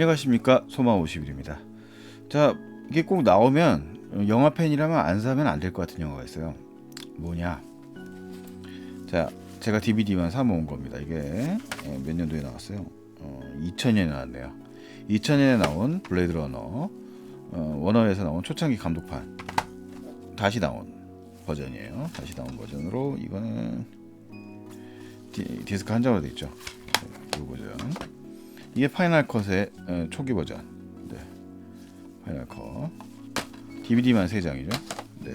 안녕하십니까 소마 50일입니다. 자 이게 꼭 나오면 영화 팬이라면 안 사면 안 될 것 같은 영화가 있어요. 뭐냐? 자 제가 DVD만 사 모은 겁니다. 이게 어, 몇 년도에 나왔어요? 어, 2000년에 나왔네요. 2000년에 나온 블레이드 러너 어, 워너에서 나온 초창기 감독판 다시 나온 버전이에요. 다시 나온 버전으로 이거는 디, 디스크 한 장으로 돼 있죠. 네, 이 버전. 이게 파이널 컷의 어, 초기 버전. 네. 파이널 컷. DVD만 3장이죠. 네.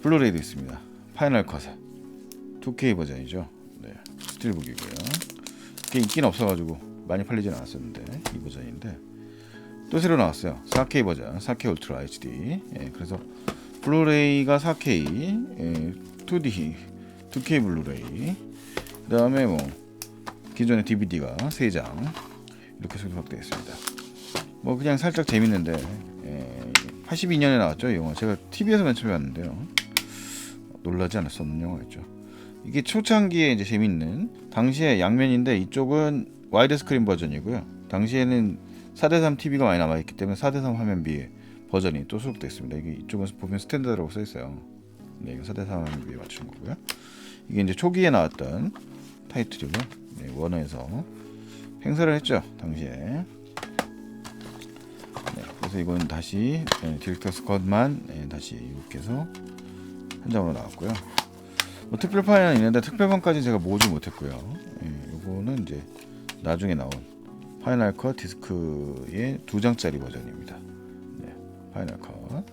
블루레이도 있습니다. 파이널 컷에 2K 버전이죠. 네. 스틸북이고요. 이게 인기는 없어가지고 많이 팔리진 않았었는데 이 버전인데 또 새로 나왔어요. 4K 버전, 4K 울트라 HD. 예, 그래서 블루레이가 4K, 예, 2D, 2K 블루레이. 그다음에 뭐 기존의 DVD가 3장 이렇게 소개되어 있습니다. 뭐 그냥 살짝 재밌는데 예, 82년에 나왔죠 이 영화. 제가 TV에서 맨 처음에 봤는데요. 놀라지 없는 영화였죠. 이게 초창기에 이제 재밌는 당시에 양면인데 이쪽은 와이드 스크린 버전이고요. 당시에는 4대3 TV가 많이 남아있기 때문에 4대3 화면비에 버전이 또 수록되어 있습니다. 이게 이쪽은 보면 스탠다드라고 써 있어요. 네, 이거 4대3 화면비에 맞추는 거고요. 이게 이제 초기에 나왔던 타이틀이고요. 네, 원어에서 행사를 했죠 당시에. 네, 그래서 이건 다시 네, 디렉터 스 컷만 네, 다시 이렇게 해서 한 장으로 나왔고요. 뭐 특별판은 있는데 특별판까지 제가 모으지 못했고요. 예, 요거는 이제 나중에 나온 파이널 컷 디스크의 두 장짜리 버전입니다. 네, 파이널 컷.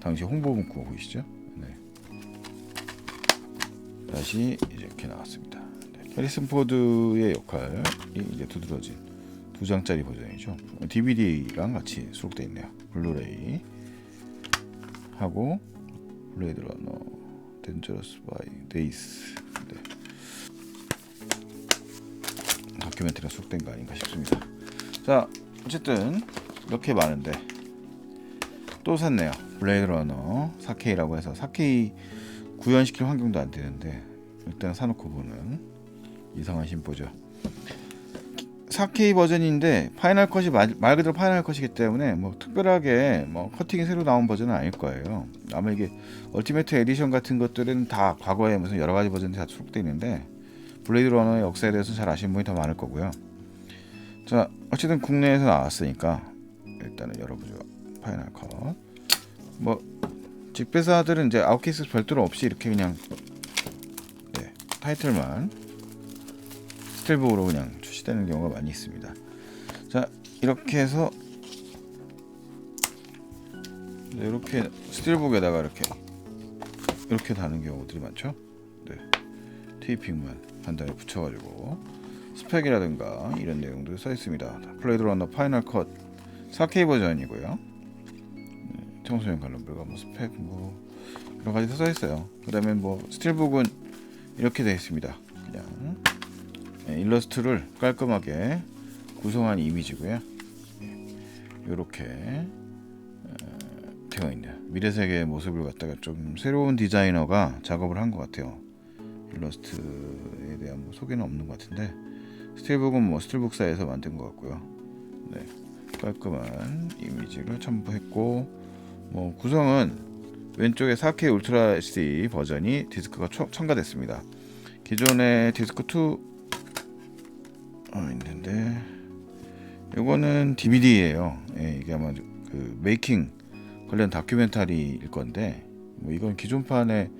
당시 홍보 문구 보이시죠? 네. 다시 이렇게 나왔습니다. 네, 해리슨 포드의 역할이 이제 두드러진 두 장짜리 버전이죠. DVD랑 같이 수록되어 있네요. 블루레이 하고 블레이드 러너 덴저러스 바이 데이스 네. 다큐멘터리가 수록된 거 아닌가 싶습니다. 자 어쨌든 이렇게 많은데 또 샀네요. 블레이드 러너 4K라고 해서 4K 구현시킬 환경도 안 되는데 일단 사놓고 보는 이상한 심보죠. 4K 버전인데 파이널 컷이 말, 말 그대로 파이널 컷이기 때문에 뭐 특별하게 뭐 커팅이 새로 나온 버전은 아닐 거예요. 아마 이게 얼티메트 에디션 같은 것들은 다 과거에 무슨 여러 가지 버전이 다 수록돼 있는데 블레이드 러너의 역사에 대해서 잘 아시는 분이 더 많을 거고요. 자 어쨌든 국내에서 나왔으니까 일단은 열어보죠. 파이널 컷. 뭐 직배사들은 이제 아웃케이스 별도로 없이 이렇게 그냥 네, 타이틀만 스틸북으로 그냥 출시되는 경우가 많이 있습니다. 자 이렇게 해서 네, 이렇게 스틸북에다가 이렇게 이렇게 다는 경우들이 많죠. 네, 테이핑만 한 단에 붙여가지고 스펙이라든가 이런 내용들이 써 있습니다. 플레이드 러너 파이널 컷 4K 버전이고요. 네, 청소년 관련별과 뭐 스펙 뭐 여러 가지 써 있어요. 그다음에 뭐 스틸북은 이렇게 되어 있습니다. 그냥 네, 일러스트를 깔끔하게 구성한 이미지고요. 이렇게 되어 있네요. 미래 세계의 모습을 갖다가 좀 새로운 디자이너가 작업을 한 것 같아요. 일러스트에 대한 뭐 소개는 없는 것 같은데 스틸북은 뭐 스틸북사에서 만든 것 같고요. 네, 깔끔한 이미지를 첨부했고 뭐 구성은 왼쪽에 4K 울트라 HD 버전이 디스크가 초, 첨가됐습니다. 기존의 디스크 2 어, 있는데 이거는 DVD예요. 예, 이게 아마 그 메이킹 관련 다큐멘터리일 건데 뭐 이건 기존판에도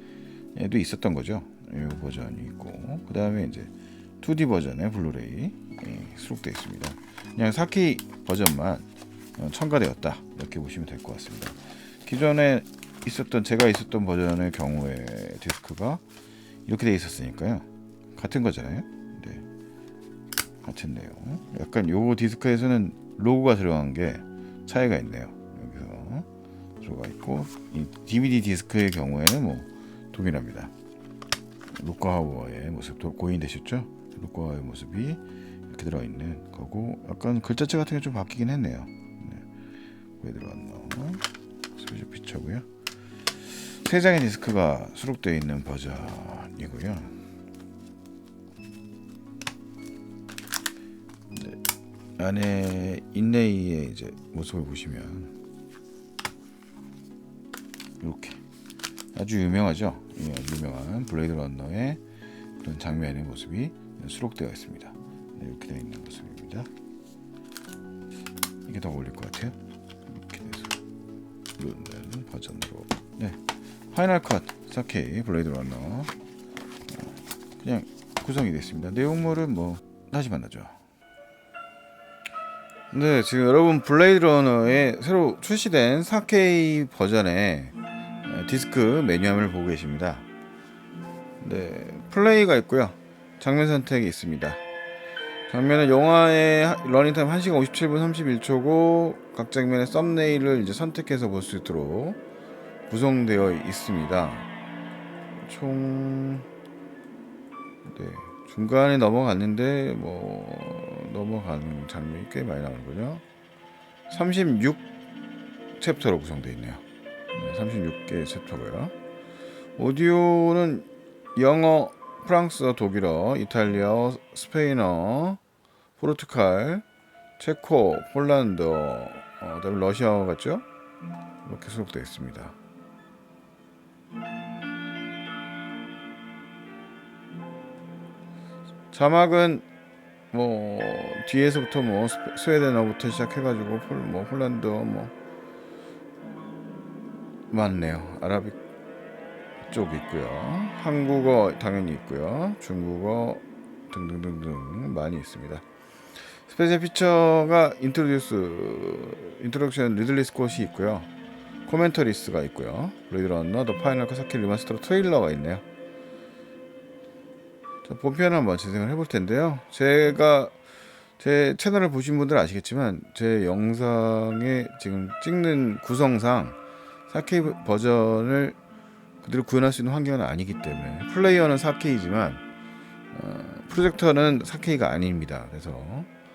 있었던 거죠. 이 버전이 있고 그 다음에 이제 2D 버전의 블루레이 예, 수록되어 있습니다. 그냥 4K 버전만 어, 첨가되었다 이렇게 보시면 될 것 같습니다. 기존에 있었던 제가 있었던 버전의 경우에 디스크가 이렇게 돼 있었으니까요. 같은 거잖아요. 네. 같은 내용. 약간 요 디스크에서는 로고가 들어간 게 차이가 있네요. 여기서 들어가 있고 이 DVD 디스크의 경우에는 뭐 동일합니다. 루카하우어의 모습도 고인되셨죠? 루카하우어의 모습이 이렇게 들어 있는 거고 약간 글자체 같은 게 좀 바뀌긴 했네요. 네. 왜 들어갔나? 스피드 피처고요. 세 장의 디스크가 수록되어 있는 버전이고요. 안에 인레이의 이제 모습을 보시면 이렇게 아주 유명하죠. 예, 유명한 블레이드 러너의 그런 장면의 모습이 수록되어 있습니다. 네, 이렇게 되어 있는 모습입니다. 이게 더 어울릴 것 같아요. 이렇게 돼서 누르는 버전으로 네 파이널 컷 4K 블레이드 러너 어, 그냥 구성이 됐습니다. 내용물은 뭐 다시 만나죠. 네, 지금 여러분 블레이드 러너의 새로 출시된 4K 버전의 에, 디스크 매뉴얼을 보고 계십니다. 네, 플레이가 있고요. 장면 선택이 있습니다. 장면은 영화의 하- 러닝타임 1시간 57분 31초고 각 장면의 썸네일을 이제 선택해서 볼 수 있도록 구성되어 있습니다. 총 네, 중간에 넘어갔는데 뭐 넘어가는 장면이 꽤 많이 나오는군요. 36 챕터로 구성되어 있네요. 네, 36개 챕터고요. 오디오는 영어, 프랑스어, 독일어, 이탈리아, 스페인어, 포르투갈, 체코, 폴란드, 어, 그다음에 러시아어 같죠? 이렇게 수록되어 있습니다. 자막은 뭐 뒤에서부터 뭐 스웨덴어부터 시작해가지고 폴, 뭐 폴란드어 뭐 많네요. 아라빅 쪽 있고요. 한국어 당연히 있고요. 중국어 등등등등 많이 있습니다. 스페셜 피처가 인트로듀스 인트로덕션 리들리 스콧이 있고요. 코멘터리스가 있고요. 러너 더 파이널 카사키 리마스터 트레일러가 있네요. 자, 본편 한번 재생을 해볼 텐데요. 제가 제 채널을 보신 분들 아시겠지만 제 영상에 지금 찍는 구성상 4K 버전을 그대로 구현할 수 있는 환경은 아니기 때문에 플레이어는 4K지만 어, 프로젝터는 4K가 아닙니다. 그래서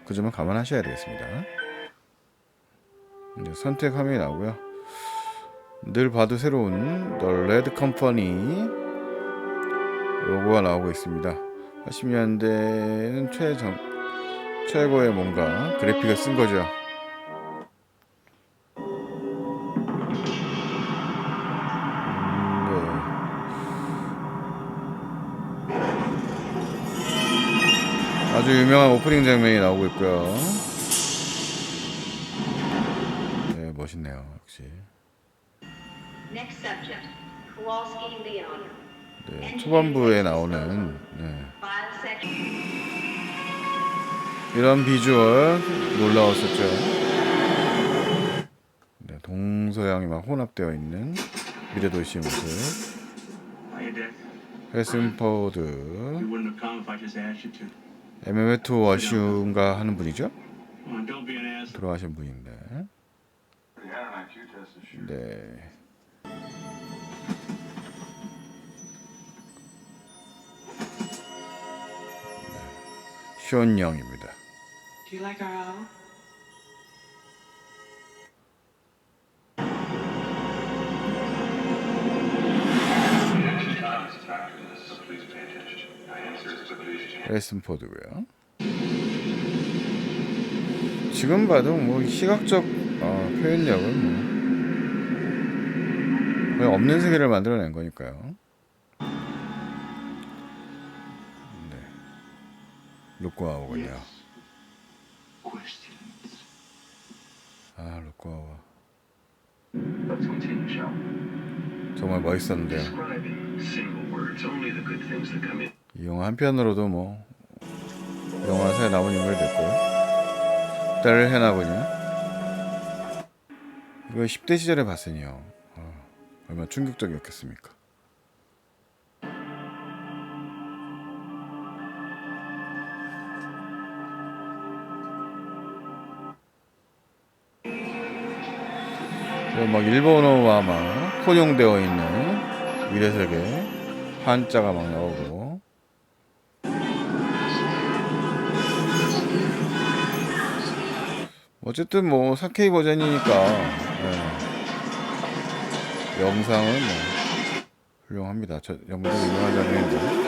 그 점을 감안하셔야 되겠습니다. 이제 선택 화면이 나오고요. 늘 봐도 새로운 The Red Company 로고가 나오고 있습니다. 80년대는 최정 최고의 뭔가 그래픽을 쓴 거죠. 네. 아주 유명한 오프닝 장면이 나오고 있고요. 네, 멋있네요, 역시. Next subject, Kowalski Leon. 네, 초반부에 나오는 네. 이런 비주얼 놀라웠었죠. 네, 동서양이 막 혼합되어 있는 미래 도시의 모습. Hey, Dick. 해슨 포드, You wouldn't have come if I just asked you to. 에메메트 워시움가 하는 분이죠. 돌아가신 분인데. 네. 쇼 영입니다. 레슨 포드고요. 지금 봐도 뭐 시각적 어, 표현력은 뭐 거의 없는 세계를 만들어낸 거니까요. Questions. 아 we? 정말 멋있었는데요. 이 영화 한편으로도 뭐 영화사에 나온 인물이 됐고요. 딸을 해나군요. 이거 10대 시절에 봤으니요. 어, 얼마나 충격적이었겠습니까. 막 일본어와 막 혼용되어 있는 미래세계 한자가 막 나오고 어쨌든 뭐 4K 버전이니까 네. 영상은 뭐 훌륭합니다. 저 영상 유명한 장면인데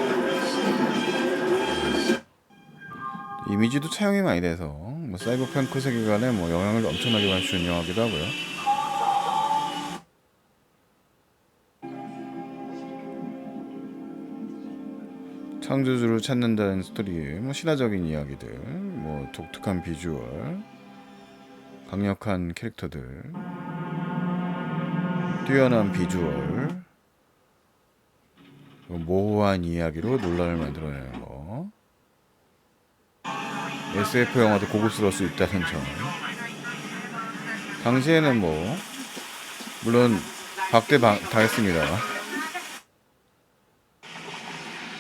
이미지도 차용이 많이 돼서 뭐 사이버펑크 세계관에 뭐 영향을 엄청나게 많이 주는 영화기도 하고요. 창조주를 찾는다는 스토리, 뭐 신화적인 이야기들, 뭐 독특한 비주얼, 강력한 캐릭터들, 뛰어난 비주얼, 뭐 모호한 이야기로 논란을 만들어내는 거. SF 영화도 고급스러울 수 있다는 점. 당시에는 뭐 물론 박대당했습니다.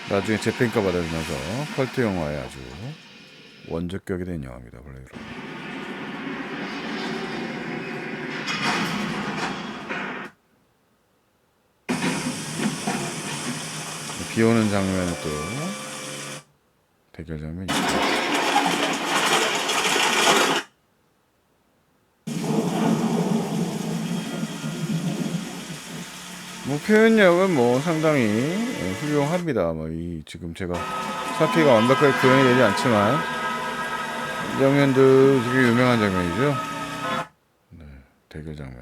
나중에 재평가 받아주면서 컬트 영화에 아주 원조격이 된 영화입니다. 러너. 비 오는 장면은 또 대결 장면이 있죠. 표현력은 뭐 상당히 예, 훌륭합니다. 뭐 이 지금 제가 사키가 완벽하게 구현이 되지 않지만 이 장면도 되게 유명한 장면이죠. 네, 대결 장면.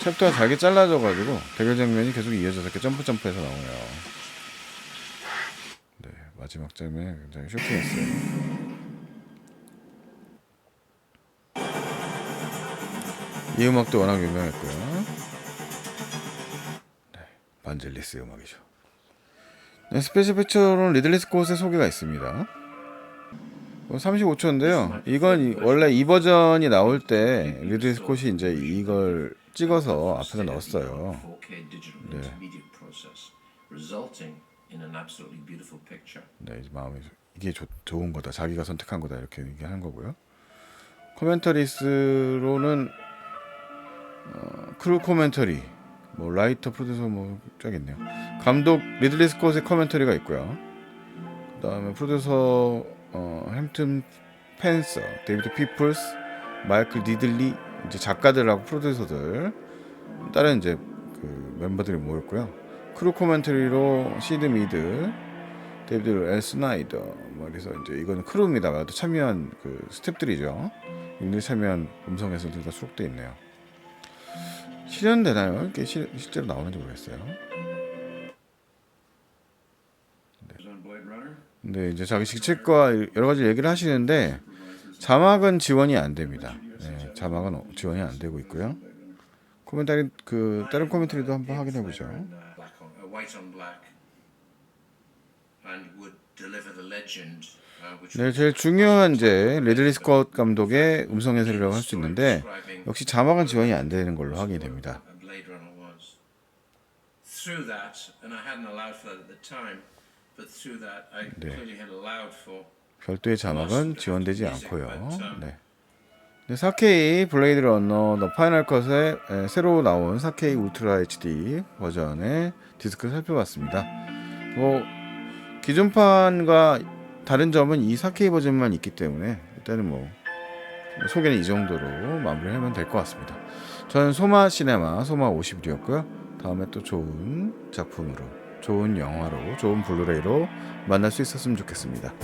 챕터가 잘게 잘라져가지고 대결 장면이 계속 이어져서 이렇게 점프 점프해서 나오네요. 네, 마지막 장면이 굉장히 쇼킹했어요. 이 음악도 워낙 유명했고요. 네, 반젤리스 음악이죠. 네, 스페셜 피처로는 리들리 스콧의 소개가 있습니다. 35초인데요. 이건 이- 원래 이 버전이 나올 때 리들리 스콧이 이제 이걸 찍어서 앞에다 넣었어요. 4K digital 네. 네, 이제 마음이 이게 좋, 좋은 거다. 자기가 선택한 거다. 이렇게 얘기하는 거고요. 코멘터리스로는 어, 크루 코멘터리, 뭐 라이터, 프로듀서 뭐 쫙 있네요. 감독 리들리 스콧의 코멘터리가 있고요. 그다음에 프로듀서 어, 햄튼 펜서, 데이비드 피플스, 마이클 니들리 이제 작가들하고 프로듀서들 다른 이제 그 멤버들이 모였고요. 크루 코멘터리로 시드 미드, 데이비드 엘 스나이더 뭐 그래서 이제 이거는 크루입니다. 또 참여한 그 스탭들이죠. 이들 참여한 음성 해설들 다 수록돼 있네요. 실현되나요? 이게 실, 실제로 나오는지 모르겠어요. Runner? 근데 이제 자기 직책과 여러 가지 얘기를 하시는데 자막은 지원이 안 됩니다. 네, 자막은 어- 지원이 안 되고 있고요. 코멘터리 그 다른 코멘터리도 한번 확인해 보죠. Uh, uh, 네, 제일 중요한 이제 리들리 스콧 감독의 음성 해설이라고 할 수 있는데 역시 자막은 지원이 안 되는 걸로 확인이 됩니다. a Blade Runner was. Through that, and I hadn't allowed for that at the time, but through that, I 네. clearly had allowed for 별도의 자막은 지원되지 않고요. 네. 네, 4K 블레이드 러너 더 파이널 컷의 에, 새로 나온 4K 울트라 HD 버전의 디스크를 살펴봤습니다. 뭐 기존판과 다른 점은 이 4K 버전만 있기 때문에 일단은 뭐 소개는 이 정도로 마무리하면 될 것 같습니다. 저는 소마 시네마 소마 51이었고요. 다음에 또 좋은 작품으로, 좋은 영화로, 좋은 블루레이로 만날 수 있었으면 좋겠습니다.